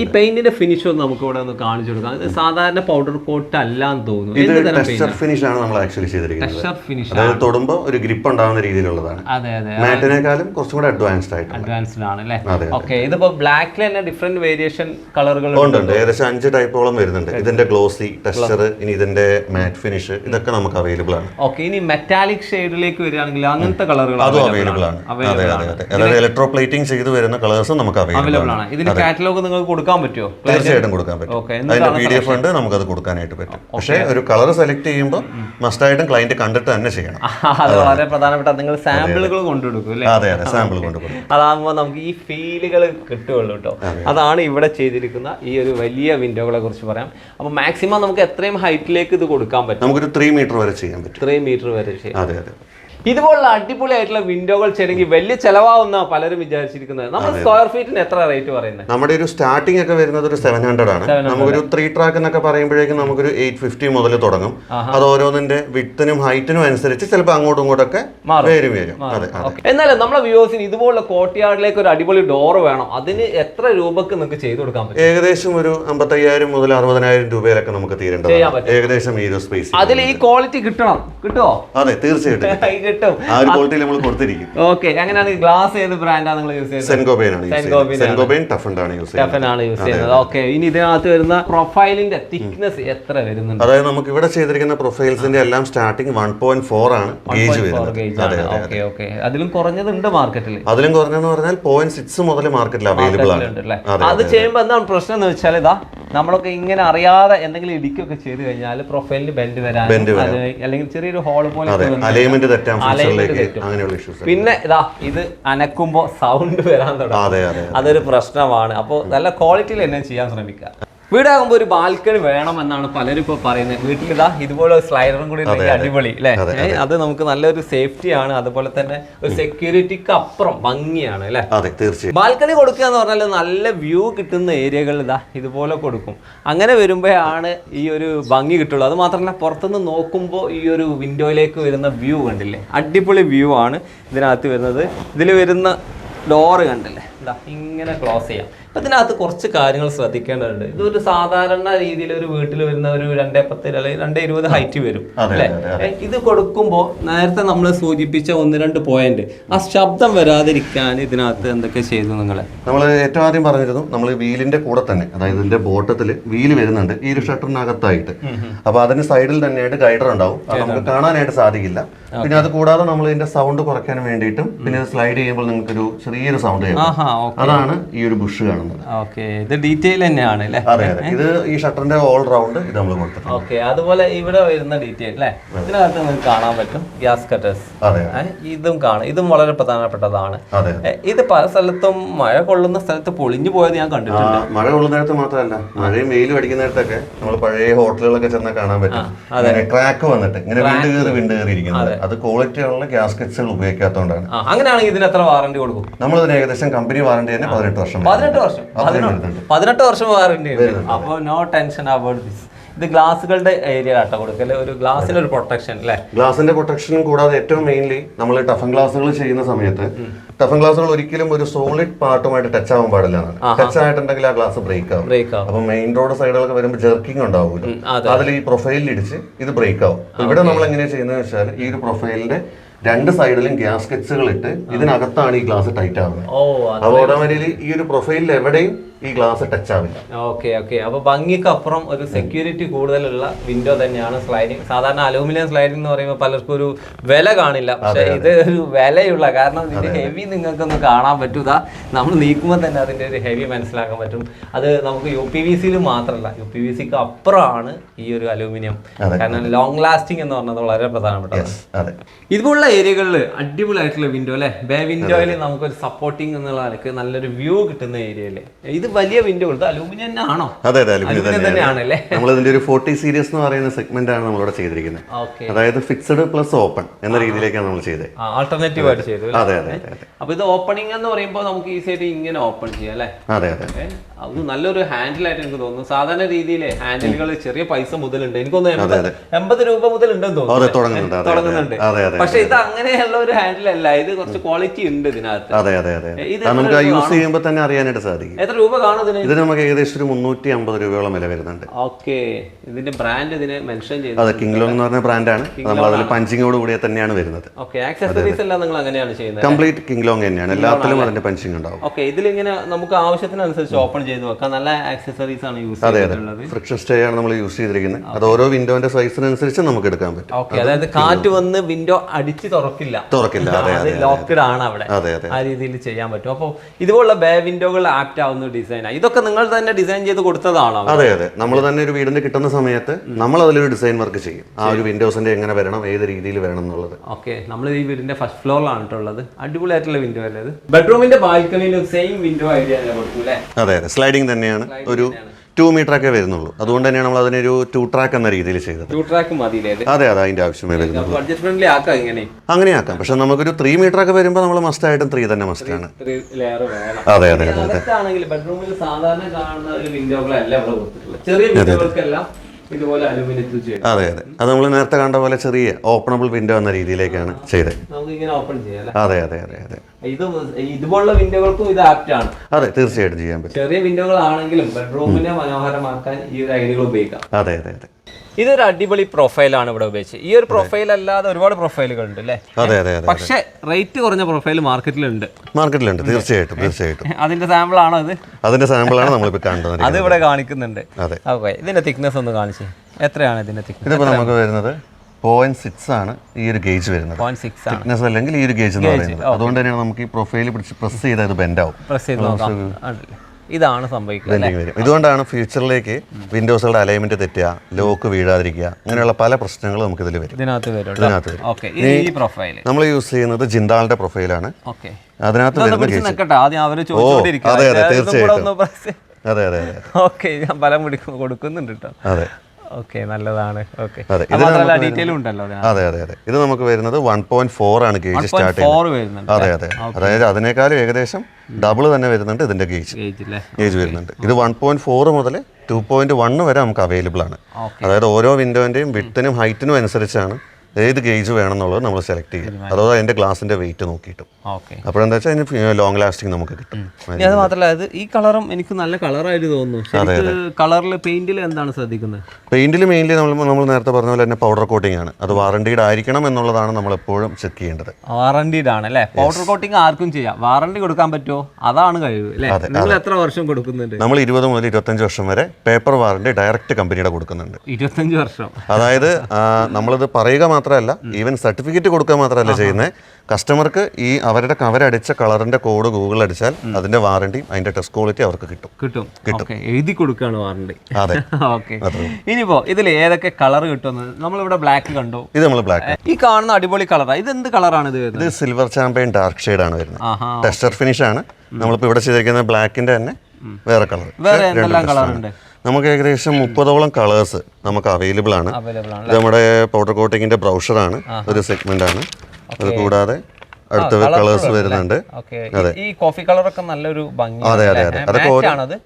ഈ പെയിന്റിന്റെ ഫിനിഷ് ഒന്ന് നമുക്ക് ഇവിടെ ഒന്ന് കാണിച്ചു കൊടുക്കാം. ഇത് സാധാരണ പൗഡർ കോട്ട് അല്ല എന്ന് തോന്നുന്നു. ഇത് ടെക്സ്ചർ ഫിനിഷ് ആണ് നമ്മൾ ആക്ച്വലി ചെയ്തിരിക്കുന്നത്. അതായത് തൊടുമ്പോൾ ഒരു ഗ്രിപ്പ് ഉണ്ടാവുന്ന രീതിയിലുള്ളതാണ്. അതെ അതെ മാറ്റിനേക്കാളും കുറച്ചും കൂടെ അഡ്വാൻസ്ഡ് ആയിട്ട് അഡ്വാൻസ്ഡ് ആണ് അല്ലേ? ഓക്കെ ഇതിപ്പോ ബ്ലാക്കിൽ തന്നെ ഡിഫറെന്റ് വേരിയേഷൻ കളറുകൾ ഉണ്ട്. ഏകദേശം അഞ്ച് ടൈപ്പോളം വരുന്നുണ്ട്. ഇതിന്റെ ഗ്ലോസി ടെക്സ്ചർ ഇനി ഇതിന്റെ മാറ്റ് ഫിനിഷ് ഇതൊക്കെ നമുക്ക് അവൈലബിൾ ആണ്. ഓക്കെ ഇനി മെറ്റാലിക് ഷെയ്ഡിലേക്ക് വരികയാണെങ്കിൽ അങ്ങനത്തെ കളറുകൾ അതും അവൈലബിൾ ആണ്. അതെ അതെ അതെ. അതായത് ഇലക്ട്രോ പ്ലേറ്റിംഗ് ചെയ്ത് വരുന്ന കളേഴ്സും നമുക്ക് അവൈലബിൾ ആണ്. ഇതിന്റെ ഇതിന് കാറ്റലോഗ് നിങ്ങൾക്ക് കൊടുക്കാൻ പറ്റുമോ? തീർച്ചയായിട്ടും കൊടുക്കാൻ പറ്റും. അതിന്റെ പി ഡി എഫ് ഉണ്ട് നമുക്കത് കൊടുക്കാനായിട്ട് പറ്റും. പക്ഷേ ഒരു കളർ സെലക്ട് ചെയ്യുമ്പോൾ മസ്റ്റായിട്ടും ക്ലയന്റ് കണ്ടിട്ട് തന്നെ ചെയ്യണം. [laughs] അത് വളരെ പ്രധാനപ്പെട്ട നിങ്ങൾ സാമ്പിളുകൾ കൊണ്ടുകൊടുക്കും അതെ അതെ. സാമ്പിൾ കൊണ്ടുപോകും അതാകുമ്പോൾ നമുക്ക് ഈ ഫീലുകൾ കിട്ടുകയുള്ളൂ കേട്ടോ. അതാണ് ഇവിടെ ചെയ്തിരിക്കുന്ന ഈ ഒരു വലിയ വിൻഡോകളെ കുറിച്ച് പറയാം. അപ്പോൾ മാക്സിമം നമുക്ക് എത്രയും ഹൈറ്റിലേക്ക് ഇത് കൊടുക്കാൻ പറ്റും? നമുക്കൊരു ത്രീ മീറ്റർ വരെ ചെയ്യാൻ പറ്റും. ത്രീ മീറ്റർ വരെ ചെയ്യാം. അതെ അതെ ഇതുപോലുള്ള അടിപൊളിയായിട്ടുള്ള വിൻഡോകൾ ചെയ്യണമെങ്കിൽ വലിയ ചെലവാകുന്ന പലരും വിചാരിച്ചിരിക്കുന്നത്. നമ്മൾ സ്ക്വയർ ഫീറ്റിന് എത്ര റേറ്റ് പറയുന്നത്? നമ്മുടെ ഒരു സ്റ്റാർട്ടിംഗ് ഒക്കെ വരുന്നത് ഒരു സെവൻ ഹൺഡ്രഡ് ആണ്. നമുക്കൊരു ത്രീ ട്രാക്ക് എന്നൊക്കെ പറയുമ്പോഴേക്കും നമുക്കൊരു എയ്റ്റ് ഫിഫ്റ്റി മുതൽ തുടങ്ങും. അത് ഓരോന്നിന്റെ വിത്തിനും ഹൈറ്റിനും അനുസരിച്ച് ചിലപ്പോൾ അങ്ങോട്ടും ഇങ്ങോട്ടൊക്കെ വരും വരും. അതെ അതെ. എന്നാലും നമ്മളെ വ്യൂവേഴ്സിന് ഇതുപോലുള്ള കോട്ടയാടിലേക്ക് ഒരു അടിപൊളി ഡോർ വേണം. അതിന് എത്ര രൂപക്ക് നിങ്ങൾക്ക് ചെയ്തു കൊടുക്കാൻ പറ്റും? ഏകദേശം ഒരു അമ്പത്തയ്യായിരം മുതൽ അറുപതിനായിരം രൂപയിലൊക്കെ നമുക്ക് തീരേണ്ടത് ഏകദേശം ഈ ഒരു സ്പേസ് അതിൽ ഈ ക്വാളിറ്റി കിട്ടണം. കിട്ടുമോ അതെ തീർച്ചയായിട്ടും [laughs] കിട്ടും. ആ ഒരു ക്വാളിറ്റിയിൽ നമ്മൾ കൊടുത്തിരിക്കും. ഓക്കെ അങ്ങനെയാണെങ്കിൽ ഗ്ലാസ് ഏത് ബ്രാൻഡാണ് നിങ്ങൾ യൂസ് ചെയ്യുന്നത്? സെൻഗോബൈൻ ആണ് സെൻഗോബൈൻ ടഫൻഡ് ആണ്. യൂസ് ചെയ്യുന്നത്. ആണ് യൂസ് ചെയ്യുന്നത്. ഓക്കെ ഇനി ഇതിനകത്ത് വരുന്ന പ്രൊഫൈലിന്റെ തിക്നെസ് എത്ര വരുന്നുണ്ട്? അതായത് നമുക്ക് ഇവിടെ ചെയ്തിരിക്കുന്ന പ്രൊഫൈൽസിന്റെ എല്ലാം സ്റ്റാർട്ടിംഗ് വൺ പോയിന്റ് ഫോർ ആണ് ഗേജ് വരുന്നത്. ഓക്കെ ഓക്കെ അതിലും കുറഞ്ഞതുണ്ട് മാർക്കറ്റിൽ അതിലും കുറഞ്ഞെന്ന് പറഞ്ഞാൽ പോയിന്റ് സിക്സ് മുതൽ മാർക്കറ്റിൽ അവൈലബിൾ ആണ്. അത് ചെയ്യുമ്പോൾ എന്താണ് പ്രശ്നം എന്ന് വെച്ചാൽ ഇതാ നമ്മളൊക്കെ ഇങ്ങനെ അറിയാതെ എന്തെങ്കിലും ഇടിക്കൊക്കെ ചെയ്ത് കഴിഞ്ഞാൽ പ്രൊഫൈലിന് ബെൻഡ് വരാൻ അല്ലെങ്കിൽ ചെറിയൊരു ഹോൾ പോലെ പിന്നെ ഇതാ ഇത് അനക്കുമ്പോ സൗണ്ട് വരാൻ തുടങ്ങും. അതെ അതെ അതൊരു പ്രശ്നമാണ്. അപ്പോൾ നല്ല ക്വാളിറ്റിയിൽ തന്നെ ചെയ്യാൻ ശ്രമിക്കുക. വീടാകുമ്പോൾ ഒരു ബാൽക്കണി വേണം എന്നാണ് പലരും ഇപ്പോൾ പറയുന്നത്. വീട്ടിൽ ഇതാ ഇതുപോലെ സ്ലൈഡറും കൂടി ഉണ്ടെങ്കിൽ അടിപൊളി അല്ലേ? അത് നമുക്ക് നല്ലൊരു സേഫ്റ്റി ആണ്. അതുപോലെ തന്നെ ഒരു സെക്യൂരിറ്റിക്ക് അപ്പുറം ഭംഗിയാണ് അല്ലേ? അതെ തീർച്ചയായും. ബാൽക്കണി കൊടുക്കുക എന്ന് പറഞ്ഞാൽ നല്ല വ്യൂ കിട്ടുന്ന ഏരിയകൾ ഇതാ ഇതുപോലെ കൊടുക്കും. അങ്ങനെ വരുമ്പോഴാണ് ഈ ഒരു ഭംഗി കിട്ടുള്ളൂ. അത് മാത്രമല്ല പുറത്തുനിന്ന് നോക്കുമ്പോൾ ഈ ഒരു വിൻഡോയിലേക്ക് വരുന്ന വ്യൂ കണ്ടില്ലേ? അടിപൊളി വ്യൂ ആണ് ഇതിനകത്ത് വരുന്നത്. ഇതിൽ വരുന്ന ഡോറ് കണ്ടില്ലേ? ഇതാ ഇങ്ങനെ ക്ലോസ് ചെയ്യാം. അപ്പം ഇതിനകത്ത് കുറച്ച് കാര്യങ്ങൾ ശ്രദ്ധിക്കേണ്ടതുണ്ട്. ഇതൊരു സാധാരണ രീതിയിൽ ഒരു വീട്ടിൽ വരുന്ന ഒരു രണ്ടേ പത്ത് അല്ലെങ്കിൽ രണ്ടേ ഇരുപത് ഹൈറ്റ് വരും അല്ലെ? ഇത് കൊടുക്കുമ്പോൾ നേരത്തെ നമ്മൾ സൂചിപ്പിച്ച ഒന്ന് രണ്ട് പോയിന്റ് ആ ശബ്ദം വരാതിരിക്കാൻ ഇതിനകത്ത് എന്തൊക്കെ ചെയ്തു നിങ്ങൾ നമ്മൾ ഏറ്റവും ആദ്യം പറഞ്ഞിരുന്നു നമ്മൾ വീലിന്റെ കൂടെ തന്നെ അതായത് ഇതിന്റെ ബോട്ടത്തിൽ വീൽ വരുന്നുണ്ട് ഈ ഒരു ഷട്ടറിനകത്തായിട്ട്. അപ്പൊ അതിന് സൈഡിൽ തന്നെയായിട്ട് ഗൈഡർ ഉണ്ടാവും. അത് നമുക്ക് കാണാനായിട്ട് സാധിക്കില്ല. പിന്നെ അത് കൂടാതെ നമ്മൾ ഇതിന്റെ സൗണ്ട് കുറയ്ക്കാൻ വേണ്ടിയിട്ടും പിന്നെ സ്ലൈഡ് ചെയ്യുമ്പോൾ നിങ്ങൾക്ക് ഒരു ചെറിയൊരു സൗണ്ട് അതാണ് ഈ ഒരു ബുഷ് കാണുന്നത്. ഓക്കെ. ഇത് ഡീറ്റെയിൽ തന്നെയാണ് അല്ലേ? അതെ അതെ. ഇത് ഈ ഷട്ടറിന്റെ ഓൾ റൗണ്ട് ഇത് നമ്മൾ കൊടുത്തിട്ടുണ്ട്. ഓക്കെ. അതുപോലെ ഇവിടെ വരുന്ന ഡീറ്റെയിൽ അല്ലേ? ഇതിനകത്ത് നിങ്ങൾക്ക് കാണാൻ പറ്റും ഗ്യാസ് കട്ടേഴ്സ്. ഇതും കാണാം. ഇതും വളരെ പ്രധാനപ്പെട്ടതാണ്. ഇത് പല സ്ഥലത്തും മഴ കൊള്ളുന്ന സ്ഥലത്ത് പൊളിഞ്ഞു പോയത് ഞാൻ കണ്ടിട്ടുണ്ട്. മഴ കൊള്ളുന്നിടത്ത് മാത്രമല്ല മഴയും വെയിലും അടിക്കുന്നിടത്തൊക്കെ നമ്മൾ പഴയ ഹോട്ടലുകളൊക്കെ ചെന്നാൽ കാണാൻ പറ്റും. ക്രാക്ക് വന്നിട്ട് ഇങ്ങനെ വിണ്ട് കയറി വിണ്ട് കയറി ഇരിക്കുന്നത്. അത്. ക്വാളിറ്റി ഉള്ള ഗ്യാസ്കറ്റ്സുകൾ ഉപയോഗിക്കാത്തതുകൊണ്ടാണ്. അങ്ങനെയാണെങ്കിൽ ഇതിന് എത്ര വാറണ്ടി കൊടുക്കും? നമ്മൾ ഇതിന് ഏകദേശം കമ്പനി വാറണ്ടി തന്നെ പതിനെട്ട് വർഷം പതിനെട്ട് വർഷം. പതിനെട്ട് വർഷം വാറണ്ടി ഉണ്ട്. അപ്പോൾ നോ ടെൻഷൻ അബൌട്ട് ദിസ് ഇത് ഗ്ലാസുകളുടെ ഏരിയ ആട്ടോ കൊടുക്കൽ. ഒരു ഗ്ലാസിന് ഒരു പ്രൊട്ടക്ഷൻ അല്ലേ ഗ്ലാസിന്റെ പ്രൊട്ടക്ഷൻ കൂടാതെ ഏറ്റവും മെയിൻലി നമ്മൾ ടഫൻ ഗ്ലാസുകൾ ചെയ്യുന്ന സമയത്ത് ടഫൻ ഗ്ലാസുകൾ ഒരിക്കലും ഒരു സോളിഡ് പാർട്ടുമായിട്ട് ടച്ച് ആവാൻ പാടില്ല ടച്ച് ആയിട്ടുണ്ടെങ്കിൽ ആ ഗ്ലാസ് ബ്രേക്ക് ആവും. അപ്പൊ മെയിൻ റോഡ് സൈഡുകളൊക്കെ വരുമ്പോൾ ജെർക്കിംഗ് ഉണ്ടാവുമല്ലോ അതെ. അതിൽ ഈ പ്രൊഫൈലിൽ ഇടിച്ച് ഇത് ബ്രേക്ക് ആവും. ഇവിടെ നമ്മൾ എങ്ങനെയാ ചെയ്യുന്നത് വെച്ചാൽ ഈ ഒരു പ്രൊഫൈലിന്റെ രണ്ട് സൈഡിലും ഗ്യാസ്കറ്റ്സുകൾ ഇട്ട് ഇതിനകത്താണ് ഈ ഗ്ലാസ് ടൈറ്റ് ആവുന്നത്. അപ്പോൾ ഓട്ടോമാറ്റിക്കലി ഈ ഒരു പ്രൊഫൈലിൽ എവിടെയും ഈ ഗ്ലാസ് ടച്ച് ആവില്ല. ഓക്കെ ഓക്കെ അപ്പൊ ഭംഗിക്ക് അപ്പുറം ഒരു സെക്യൂരിറ്റി കൂടുതലുള്ള വിൻഡോ തന്നെയാണ് സ്ലൈഡിങ് സാധാരണ അലൂമിനിയം സ്ലൈഡിംഗ് എന്ന് പറയുമ്പോൾ പലർക്കും ഒരു വില കാണില്ല. പക്ഷെ ഇത് ഒരു വിലയുള്ള കാരണം ഇതിന്റെ ഹെവി നിങ്ങൾക്കൊന്ന് കാണാൻ പറ്റൂ നമ്മൾ നീക്കുമ്പോൾ തന്നെ അതിന്റെ ഒരു ഹെവി മനസ്സിലാക്കാൻ പറ്റും. അത് നമുക്ക് യു പി വി സിയിൽ മാത്രമല്ല യു പി വി സിക്ക് അപ്പുറമാണ് ഈ ഒരു അലൂമിനിയം കാരണം ലോങ് ലാസ്റ്റിംഗ് എന്ന് പറഞ്ഞത് വളരെ പ്രധാനപ്പെട്ടതാണ്. അതെ. ഇതുപോലുള്ള ഏരിയകളിൽ അടിപൊളിയായിട്ടുള്ള വിൻഡോ അല്ലെ? ബേ വിൻഡോയിൽ നമുക്കൊരു സപ്പോർട്ടിംഗ് എന്നുള്ള നിലയ്ക്ക് നല്ലൊരു വ്യൂ കിട്ടുന്ന ഏരിയയിൽ ഇത് വലിയ വിൻഡോ കൊടുത്തു അലൂമിനിയം ആണോ അതെ അതെ അലൂമിനിയം തന്നെയാണ്. തന്നെയാണല്ലേ? നമ്മൾ ഇതിന്റെ ഒരു ഫോർട്ടി സീരീസ് എന്ന് പറയുന്ന സെഗ്മെന്റ് ആണ് നമ്മളിവിടെ ചെയ്തിരിക്കുന്നത്. അതായത് ഫിക്സഡ് പ്ലസ് ഓപ്പൺ എന്ന രീതിയിലേക്കാണ് നമ്മൾ ചെയ്തത്. ആൾട്ടർനേറ്റീവ് ആയിട്ട് ചെയ്തു? അതെ അതെ അപ്പൊ ഇത് ഓപ്പണിംഗ് എന്ന് പറയുമ്പോൾ നമുക്ക് ഈസി ആയിട്ട് ഇങ്ങനെ ഓപ്പൺ ചെയ്യാം അല്ലേ? അതെ അതെ. അത് നല്ലൊരു ഹാൻഡിലായിട്ട് എനിക്ക് തോന്നുന്നു. സാധാരണ രീതിയിൽ ഹാൻഡിലുകൾ ചെറിയ പൈസ മുതലുണ്ട്. എനിക്കൊന്ന് എൺപത് എൺപത് രൂപ മുതൽ ഉണ്ടെന്ന് തോന്നുന്നു തുടങ്ങുന്നുണ്ട്. പക്ഷെ ഇത് അങ്ങനെയുള്ള ഒരു ഹാൻഡിൽ അല്ല. ഇത് കുറച്ച് ക്വാളിറ്റി ഉണ്ട് ഇതിനകത്ത്. അതെ അതെ അത് നമുക്ക് യൂസ് ചെയ്യുമ്പോൾ തന്നെ അറിയാനായിട്ട് സാധിക്കും. എത്ര രൂപ ഇതിന് നമുക്ക് ഏകദേശം ഒരു മുന്നൂറ്റി അമ്പത് രൂപയോളം വില വരുന്നുണ്ട്. ഓക്കെ. ഇതിന്റെ ബ്രാൻഡ് ഇതിന് മെൻഷൻ ചെയ്തു. അതെ കിങ്ലോങ് എന്ന് പറഞ്ഞ ബ്രാൻഡാണ് നമ്മൾ അതിൽ പഞ്ചിങ്ങോട് കൂടിയ തന്നെയാണ് വരുന്നത്. ഓക്കെ ആക്സസറീസ് എല്ലാം നിങ്ങൾ അങ്ങനെയാണ് ചെയ്യുന്നത് കംപ്ലീറ്റ് കിങ്ലോങ് തന്നെയാണ്. എല്ലാത്തിലും അതിന്റെ പഞ്ചിങ് ഉണ്ടാവും. ഓക്കെ ഇതിലിങ്ങനെ നമുക്ക് ആവശ്യത്തിനനുസരിച്ച് ഓപ്പൺ ചെയ്ത് വെക്കാം. നല്ല ആക്സസറീസ് ആണ് യൂസ് ചെയ്തിട്ടുള്ളത്. ഫ്രിക്ഷൻ സ്റ്റേ ആണ് നമ്മൾ യൂസ് ചെയ്തിരിക്കുന്നത്. അത് ഓരോ വിൻഡോന്റെ സൈസിനനുസരിച്ച് നമുക്ക് എടുക്കാൻ പറ്റും. ഓക്കെ അതായത് കാറ്റ് വന്ന് വിൻഡോ അടിച്ച് തുറക്കില്ല. തുറക്കില്ല. അതെ ലോക്ക്ഡ് ആണ് അവിടെ. ആ രീതിയിൽ ചെയ്യാൻ പറ്റും. അപ്പോൾ ഇതുപോലുള്ള ബേ വിൻഡോകൾ ആപ്റ്റ് ആവുന്ന ഡിസൈനാണ് ഇതൊക്കെ നിങ്ങൾ തന്നെ ഡിസൈൻ ചെയ്ത് കൊടുത്തതാണോ? അതെ അതെ. നമ്മൾ തന്നെ ഒരു വീടിന് കിട്ടുന്ന സമയത്ത് നമ്മൾ അതിലൊരു ഡിസൈൻ വർക്ക് ചെയ്യും. ആ ഒരു വിൻഡോസിന്റെ എങ്ങനെ വരണം ഏത് രീതിയിൽ വരണം എന്നുള്ളത്. ഓക്കെ. നമ്മൾ ഈ വീടിന്റെ ഫസ്റ്റ് ഫ്ലോറിലാണ് ഉള്ളത്. അടിപൊളിയായിട്ടുള്ള വിൻഡോ അല്ലേ ബെഡ്റൂമിന്റെ ബാൽക്കണിയിൽ സെയിം വിൻഡോ ഐഡിയ അല്ലേ അതെ അതെ. സ്ലൈഡിംഗ് തന്നെയാണ്. ഒരു ടു മീറ്റർ ഒക്കെ വരുന്നുള്ളൂ. അതുകൊണ്ട് തന്നെയാണ് നമ്മൾ അതിനൊരു ടു ട്രാക്ക് എന്ന രീതിയിൽ ചെയ്തത്. ടൂ ട്രാക്ക് മതിയില്ലേ അതെ അതെ അതിന്റെ ആവശ്യമേ വരുന്നുള്ളൂ. ബഡ്ജറ്റ് ഫ്രണ്ട്ലി ആക്കാം ഇങ്ങനെ അങ്ങനെ ആക്കാം. പക്ഷെ നമുക്കൊരു ത്രീ മീറ്റർ ഒക്കെ വരുമ്പോൾ നമ്മൾ മസ്റ്റ് ആയിട്ടും ത്രീ തന്നെ മസ്റ്റ് ആണ്. ലെയർ വേണം. അതെ അതെ അതെ അകത്താണെങ്കിൽ ബെഡ്റൂമിൽ സാധാരണ കാണുന്ന ഒരു വിൻഡോകളല്ല ഇവിടെ കൊടുത്തിട്ടുള്ളത്? ചെറിയ വിൻഡോകൾക്കെല്ലാം അതെ അതെ. അത് നമ്മൾ നേരത്തെ കണ്ട പോലെ ചെറിയ ഓപ്പണബിൾ വിൻഡോ എന്ന രീതിയിലേക്കാണ് ചെയ്തത്. അതെ അതെ അതെ അതെ. ഇത് ഇതുപോലുള്ള വിൻഡോകൾക്കും ഇത് ആപ്റ്റ് ആണ്. അതെ തീർച്ചയായിട്ടും ചെയ്യാൻ പറ്റും. ചെറിയ വിൻഡോകളാണെങ്കിലും ബെഡ്റൂമിനെ മനോഹരമാക്കാൻ ഈ ഒരു ഐഡിയകൾ ഉപയോഗിക്കാം. അതെ അതെ അതെ. ഇതൊരു അടിപൊളി പ്രൊഫൈലാണ് ഇവിടെ ഉപയോഗിച്ചത്. ഈ ഒരു പ്രൊഫൈൽ അല്ലാതെ ഒരുപാട് പ്രൊഫൈലുകൾ ഉണ്ട് അല്ലേ അതെ അതെ അതെ. പക്ഷേ റേറ്റ് കുറഞ്ഞ പ്രൊഫൈൽ മാർക്കറ്റിലുണ്ട് മാർക്കറ്റിലുണ്ട് തീർച്ചയായിട്ടും തീർച്ചയായിട്ടും. അതിന്റെ സാമ്പിൾ ആണോ അത് അതിന്റെ സാമ്പിൾ സാമ്പിളാണ് നമ്മളിപ്പോൾ കാണുന്നത് അത് ഇവിടെ കാണിക്കുന്നുണ്ട്. അതെ. ഓക്കെ. ഇതിന്റെ തിക്നെസ് ഒന്ന് കാണിച്ച്. എത്രയാണ് ഇതിന്റെ തിക്നെസ് ഇതിപ്പോൾ നമുക്ക് വരുന്നത് പോയിന്റ് സിക്സ് ആണ് ഈ ഒരു ഗേജ് വരുന്നത്. ആണ്. തിക്നെസ് അല്ലെങ്കിൽ ഈ ഒരു ഗേജ് എന്ന് പറയുന്നത്. അതുകൊണ്ട് തന്നെയാണ് നമുക്ക് ഈ പ്രൊഫൈൽ പിടിച്ച് പ്രസ് ചെയ്താൽ ഇത് ബെൻഡ് ആവും. പ്രസ് ചെയ്ത് നോക്കാം. ഇതാണ് സംഭവിക്കുന്നത് ഇതുകൊണ്ടാണ് ഫ്യൂച്ചറിലേക്ക് വിൻഡോസുകളുടെ അലൈൻമെന്റ് തെറ്റുക ലോക്ക് വീഴാതിരിക്കുക അങ്ങനെയുള്ള പല പ്രശ്നങ്ങളും നമുക്ക് ഇതിൽ വരും ഇതിനകത്ത് നമ്മൾ യൂസ് ചെയ്യുന്നത് ജിന്താളിന്റെ പ്രൊഫൈലാണ് അതിനകത്ത് അതെ, അതെ, ഇതും തീർച്ചയായിട്ടും. അതെ അതെ അതെ. ഓക്കെ ഞാൻ പല മുടി കൊടുക്കുന്നുണ്ട് കേട്ടോ അതെ. ഓക്കെ നല്ലതാണ്. ഓക്കെ. അതെ, അതെ അതെ ഇത് നമുക്ക് വരുന്നത് വൺ പോയിന്റ് ഫോർ ആണ് ഗേജ് സ്റ്റാർട്ട് ചെയ്യുന്നത്. അതെ അതെ. അതായത് അതിനേക്കാളും ഏകദേശം ഡബിൾ തന്നെ വരുന്നുണ്ട് ഇതിന്റെ ഗേജ് ഗേജ് വരുന്നുണ്ട്. ഇത് വൺ പോയിന്റ് ഫോർ മുതൽ ടു പോയിന്റ് വൺ വരെ നമുക്ക് അവൈലബിൾ ആണ്. അതായത് ഓരോ വിൻഡോന്റെയും വിട്ടിനും ഹൈറ്റിനും അനുസരിച്ചാണ് ഏത് ഗേജ് വേണമെന്നുള്ളത് നമ്മൾ സെലക്ട് ചെയ്യും. അതായത് അതിന്റെ ഗ്ലാസിന്റെ വെയിറ്റ് നോക്കിയിട്ടും. അപ്പോഴെന്താ വെച്ചാൽ അതിന് ലോങ് ലാസ്റ്റിംഗ് നമുക്ക് കിട്ടും. അത് മാത്രമല്ല ഇത് ഈ കളറും എനിക്ക് നല്ല കളറായിട്ട് തോന്നുന്നു. കളറിൽ പെയിന്റിൽ എന്താണ് ശ്രദ്ധിക്കുന്നത്? പെയിന്റിൽ മെയിൻലി നമ്മൾ നമ്മൾ നേരത്തെ പറഞ്ഞ പോലെ തന്നെ പൗഡർ കോട്ടിംഗ് ആണ്. അത് വാറണ്ടിയുടെ ആയിരിക്കണം എന്നുള്ളതാണ് നമ്മൾ എപ്പോഴും ചെക്ക് ചെയ്യേണ്ടത്. വാറണ്ടിയുടെ ആണ് അല്ലേ? പൗഡർ കോട്ടിംഗ് ആർക്കും ചെയ്യാം. വാറണ്ടി കൊടുക്കാൻ പറ്റുമോ? അതാണ് കഴിവ് നിങ്ങൾ എത്ര വർഷം കൊടുക്കുന്നുണ്ട്? നമ്മൾ ഇരുപത് മുതൽ ഇരുപത്തഞ്ച് വർഷം വരെ പേപ്പർ വാറണ്ടി ഡയറക്റ്റ് കമ്പനിയുടെ കൊടുക്കുന്നുണ്ട്. ഇരുപത്തഞ്ച് വർഷം. അതായത് നമ്മളിത് പറയുക മാത്രമല്ല ഈവൻ സർട്ടിഫിക്കറ്റ് കൊടുക്കുക മാത്രമല്ല ചെയ്യുന്നത് കസ്റ്റമർക്ക് ഈ അവരുടെ കവരടിച്ച കളറിന്റെ കോഡ് ഗൂഗിൾ അടിച്ചാൽ അതിന്റെ വാറണ്ടിയും അതിന്റെ ടെസ്റ്റ് ക്വാളിറ്റി അവർക്ക് കിട്ടും. കിട്ടും. കിട്ടും. എഴുതി കൊടുക്കുകയാണ് വാറണ്ടി അതെ. [laughs] ഓക്കെ. ഇനിയിപ്പോ ഇതിൽ ഏതൊക്കെ കളർ കിട്ടുന്നത് നമ്മളിവിടെ ബ്ലാക്ക് കണ്ടു. ഇത് നമ്മൾ ബ്ലാക്ക് ഈ കാണുന്ന അടിപൊളി കളറാണ് ഇത് എന്ത് കളറാണ് ഇത് ഇത് സിൽവർ ചാമ്പയിൻ ഡാർക്ക് ഷെയ്ഡ് ആണ് വരുന്നത്. ടെസ്റ്റർ ഫിനിഷ് ആണ്. നമ്മളിപ്പോ ഇവിടെ ചെയ്തിരിക്കുന്ന ബ്ലാക്കിന്റെ തന്നെ വേറെ കളർ വേറെ എന്തെല്ലാം കളർ ഉണ്ട്? നമുക്ക് ഏകദേശം മുപ്പതോളം കളേഴ്സ് നമുക്ക് അവൈലബിൾ ആണ്. ഇത് നമ്മുടെ പൗഡർ കോട്ടിങ്ങിന്റെ ബ്രൗഷർ ആണ്. ഒരു സെഗ്മെന്റ് ആണ്. അത് കൂടാതെ അടുത്ത കളേഴ്സ് വരുന്നുണ്ട്. ഈ കോഫി കളറൊക്കെ നല്ലൊരു ഭംഗി അതെ അതെ അതെ. അതൊക്കെ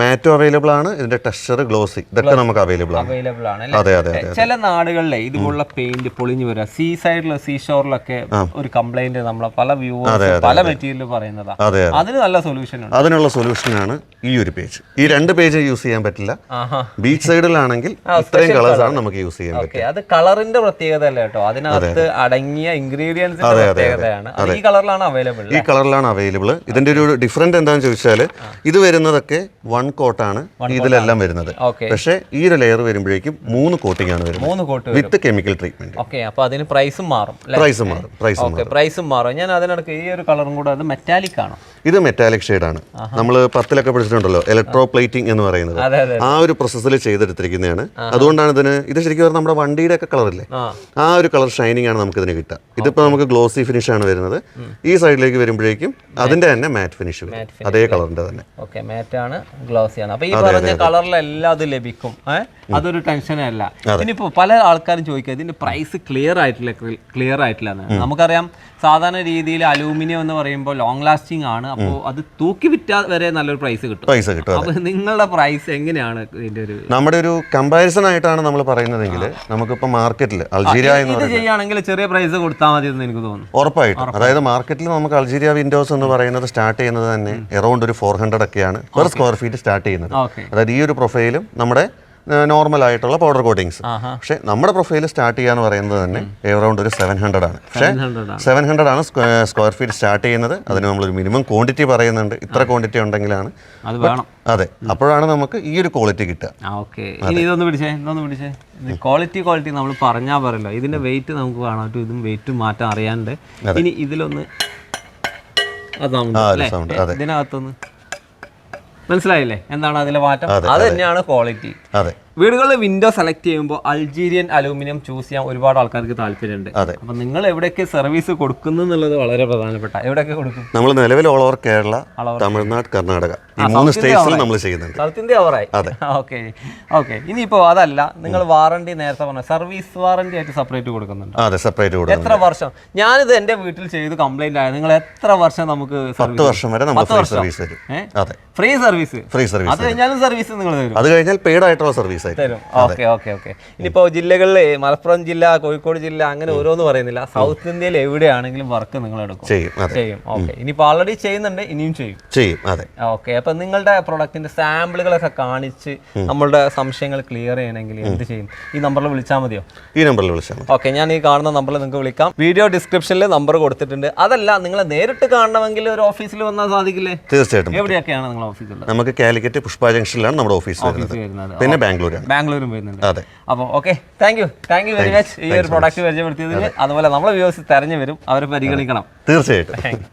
മാറ്റോ അവൈലബിൾ ആണ്. ഇതിന്റെ ടെക്സ്ചർ ഗ്ലോസി ഇതൊക്കെ നമുക്ക് അവൈലബിൾ ആണ്. അവൈലബിൾ ആണ് അതെ അതെ ചില നാടുകളിലെ ഇതുപോലുള്ള പെയിന്റ് പൊളിഞ്ഞു വരിക സീ സൈഡിലെ സീ ഷോറിലൊക്കെ ഒരു കംപ്ലൈന്റ് നമ്മളെ പല വ്യൂവേഴ്സ് പല മെറ്റീരിയൽ പറയുന്നതാ. അതെ അതിന് നല്ല സൊല്യൂഷൻ ഉണ്ട്. അതിനുള്ള സൊല്യൂഷനാണ് ഈ ഒരു പേജ് ഈ രണ്ട് പേജ് യൂസ് ചെയ്യാൻ പറ്റില്ല. ബീച്ച് സൈഡിലാണെങ്കിൽ ഇത്രയും കളേഴ്സ് ആണ് നമുക്ക് യൂസ് ചെയ്യാൻ പറ്റും അത് കളറിന്റെ പ്രത്യേകത അല്ല കേട്ടോ? അതിനകത്ത് അടങ്ങിയ ഇൻഗ്രീഡിയൻസിന്റെ പ്രത്യേകതയാണ് അത് ഈ കളറിലാണ് അവൈലബിൾ ഈ കളറിലാണ് അവൈലബിൾ ഇതിന്റെ ഒരു ഡിഫറന്റ് എന്താണെന്ന് ചോദിച്ചാൽ ഇത് വരുന്നതൊക്കെ വൺ കോട്ടാണ് ഇതിലെല്ലാം വരുന്നത്. പക്ഷേ ഈ ഒരു ലെയർ വരുമ്പോഴേക്കും മൂന്ന് കോട്ടിംഗ് ആണ് വരുന്നത്. മൂന്ന് coat with chemical treatment okay അപ്പോൾ അതിന് പ്രൈസും മാറും പ്രൈസും മാറും പ്രൈസും മാറും. പ്രൈസും മാറും. ഞാൻ അതിനിടയ്ക്ക് ഈ ഒരു കളറും കൂടെ അത് മെറ്റാലിക് ആണോ? ഇത് മെറ്റാലിക് ആണ്. നമ്മൾ പത്തിലൊക്കെ പഠിച്ചിട്ടുണ്ടല്ലോ ഇലക്ട്രോ പ്ലേറ്റിംഗ് എന്ന് പറയുന്നത്. ആ ഒരു പ്രോസസ്സിൽ ചെയ്തെടുത്തിരിക്കുന്നതാണ്. അതുകൊണ്ടാണ് ഇതിന് ഇത് ശരിക്കും പറഞ്ഞാൽ നമ്മുടെ വണ്ടിയുടെ ഒക്കെ കളറില്ലേ ആ. ആ ഒരു കളർ ഷൈനിങ് ആണ് നമുക്ക് ഇതിന് കിട്ടുക ഇതിപ്പോൾ നമുക്ക് ഗ്ലോസി ഫിനിഷ് ആണ് വരുന്നത്. ഈ സൈഡിലേക്ക് വരുമ്പോഴേക്കും അതിന്റെ തന്നെ മാറ്റ് ഫിനിഷ് വരും. അതേ കളറിന്റെ തന്നെ. ഓക്കെ ആണ് ഗ്ലോസി ആണ്. അപ്പൊ ഈ പറഞ്ഞ കളറിലെല്ലാം അത്. ലഭിക്കും. അതൊരു ടെൻഷനേ അല്ല. ഇനിയിപ്പോ പല ആൾക്കാരും ചോദിക്കുക ഇതിന്റെ പ്രൈസ് ക്ലിയർ ആയിട്ടില്ല ക്ലിയർ ആയിട്ടില്ല നമുക്കറിയാം സാധാരണ രീതിയിൽ അലൂമിനിയം എന്ന് പറയുമ്പോൾ ലോങ് ലാസ്റ്റിംഗ് ആണ്. അപ്പോൾ അത് തൂക്കി വിറ്റാൽ വരെ നല്ലൊരു പ്രൈസ് കിട്ടും. പ്രൈസ് കിട്ടും അപ്പൊ നിങ്ങളുടെ പ്രൈസ് എങ്ങനെയാണ് ഇതിന്റെ ഒരു നമ്മുടെ ഒരു കമ്പാരിസൺ ആയിട്ടാണ് നമ്മൾ പറയുന്നതെങ്കിൽ നമുക്കിപ്പോൾ മാർക്കറ്റിൽ അൾജീരിയ എന്ന് ചെയ്യുകയാണെങ്കിൽ ചെറിയ പ്രൈസ് കൊടുത്താൽ മതി എന്ന് എനിക്ക് തോന്നുന്നു. ഉറപ്പായിട്ടും. അതായത് മാർക്കറ്റിൽ നമുക്ക് അൾജീരിയ വിൻഡോസ് എന്ന് പറയുന്നത് സ്റ്റാർട്ട് ചെയ്യുന്നത് തന്നെ എറൗണ്ട് ഒരു ഫോർ ഹൺഡ്രഡ് ഒക്കെയാണ്. പെർ സ്ക്വയർ ഫീറ്റ് സ്റ്റാർട്ട് ചെയ്യുന്നത്. അതായത് ഈ ഒരു പ്രൊഫൈലും നമ്മുടെ നോർമൽ ആയിട്ടുള്ള പൗഡർ കോട്ടിങ്സ് പക്ഷെ നമ്മുടെ പ്രൊഫൈൽ സ്റ്റാർട്ട് ചെയ്യാന്ന് പറയുന്നത് തന്നെ എറൗണ്ട് ഒരു സെവൻ ഹൺഡ്രഡ് ആണ്. പക്ഷേ സെവൻ ഹൺഡ്രഡ് ആണ്. സ്ക്വയർ ഫീറ്റ് സ്റ്റാർട്ട് ചെയ്യുന്നത്. അതിന് ഒരു മിനിമം ക്വാണ്ടിറ്റി പറയുന്നുണ്ട്. ഇത്ര ക്വാണ്ടിറ്റി ഉണ്ടെങ്കിലാണ്. അത് അപ്പോഴാണ് നമുക്ക് ഈ ഒരു ക്വാളിറ്റി കിട്ടുക. ഇതൊന്ന് പിടിച്ചേ ഇതൊന്ന് പിടിച്ചേ. ക്വാളിറ്റി ക്വാളിറ്റി നമ്മൾ പറഞ്ഞാൽ പറയല്ലോ. ഇതിന്റെ വെയിറ്റ് നമുക്ക് കാണാൻ പറ്റും. ഇതും വെയിറ്റ് മാറ്റം അറിയാണ്ട് ഇനി ഇതിലൊന്ന് ആ സൗണ്ട് ആ ഒരു അല്ലേ? സൗണ്ട് അതെ. ഇതിനകത്തൊന്ന് മനസ്സിലായില്ലേ? എന്താണ് അതിലെ മാറ്റം? അതെ, അത് തന്നെയാണ് ക്വാളിറ്റി അതെ. വീടുകളിൽ വിൻഡോ സെലക്ട് ചെയ്യുമ്പോൾ അൾജീരിയൻ അലൂമിനിയം ചൂസ് ചെയ്യാൻ ഒരുപാട് ആൾക്കാർക്ക് താല്പര്യമുണ്ട്. അതെ. അപ്പൊ നിങ്ങൾ എവിടെയൊക്കെ സർവീസ് കൊടുക്കുന്നു എന്നുള്ളത് വളരെ പ്രധാനപ്പെട്ട എവിടെയൊക്കെ കൊടുക്കും? നമ്മൾ നിലവിൽ ഓൾ ഓവർ കേരള തമിഴ്നാട് കർണാടക. ഈ മൂന്ന് സ്റ്റേറ്റ്സിൽ നമ്മൾ ചെയ്യുന്നുണ്ട്. സൗത്ത് ഇന്ത്യ ഓവറായി അതെ. ഓക്കെ ഓക്കെ ഇനിയിപ്പോൾ അതല്ല നിങ്ങൾ വാറണ്ടി നേരത്തെ പറഞ്ഞ സർവീസ് വാറണ്ടി ആയിട്ട് സെപ്പറേറ്റ് കൊടുക്കുന്നുണ്ട്. അതെ സെപ്പറേറ്റ് കൊടുക്കും എത്ര വർഷം? ഞാനിത് എന്റെ വീട്ടിൽ ചെയ്ത് കംപ്ലൈന്റ് ആയത് നിങ്ങൾ എത്ര വർഷം നമുക്ക് പത്ത് വർഷം വരെ നമ്മൾ ഫ്രീ സർവീസ് തരും. അതെ. ഫ്രീ സർവീസ് ഫ്രീ സർവീസ് അത് കഴിഞ്ഞാലും സർവീസ് നിങ്ങൾ തരും. അത് കഴിഞ്ഞാൽ പെയ്ഡ് ആയിട്ടുള്ള സർവീസ് തരും. Okay okay okay. ഇനിയിപ്പോ ജില്ലകളിൽ മലപ്പുറം ജില്ല കോഴിക്കോട് ജില്ല അങ്ങനെ ഓരോന്ന് പറയുന്നില്ല. സൗത്ത് ഇന്ത്യയിൽ എവിടെയാണെങ്കിലും വർക്ക് നിങ്ങൾ എടുക്കും. ചെയ്യും ഓക്കെ. ഇനിയിപ്പോ ഓൾറെഡി ചെയ്യുന്നുണ്ട് ഇനിയും ചെയ്യും. ചെയ്യും അതെ. ഓക്കെ. അപ്പൊ നിങ്ങളുടെ പ്രൊഡക്റ്റിന്റെ സാമ്പിളുകളൊക്കെ കാണിച്ച് നമ്മളുടെ സംശയങ്ങൾ ക്ലിയർ ചെയ്യണമെങ്കിൽ എന്ത് ചെയ്യും? ഈ നമ്പറിൽ വിളിച്ചാൽ മതിയോ? ഈ നമ്പറിൽ വിളിച്ചാൽ മതി. ഓക്കെ. ഞാൻ ഈ കാണുന്ന നമ്പറിൽ നിങ്ങൾക്ക് വിളിക്കാം. വീഡിയോ ഡിസ്ക്രിപ്ഷനിൽ നമ്പർ കൊടുത്തിട്ടുണ്ട്. അതല്ല നിങ്ങളെ നേരിട്ട് കാണണമെങ്കിൽ ഒരു ഓഫീസിൽ വന്നാൽ സാധിക്കില്ലേ? തീർച്ചയായിട്ടും. എവിടെയൊക്കെയാണ് നിങ്ങളുടെ ഓഫീസുള്ളത് നമുക്ക് കാലിക്കറ്റ് പുഷ്പ ജംഗ്ഷനിലാണ് നമ്മുടെ ഓഫീസ് വരുന്നത്. പിന്നെ പിന്നെ ബാംഗ്ലൂരാണ് ബാംഗ്ലൂരും വരുന്നുണ്ട്. അതെ. അപ്പോൾ okay thank you thank you very much ഈ ഒരു പ്രൊഡക്റ്റ് പരിചയപ്പെടുത്തിയതിന് അതുപോലെ നമ്മളെ വ്യൂവേഴ്സ് തെരഞ്ഞു വരും. അവരെ പരിഗണിക്കണം. തീർച്ചയായിട്ടും.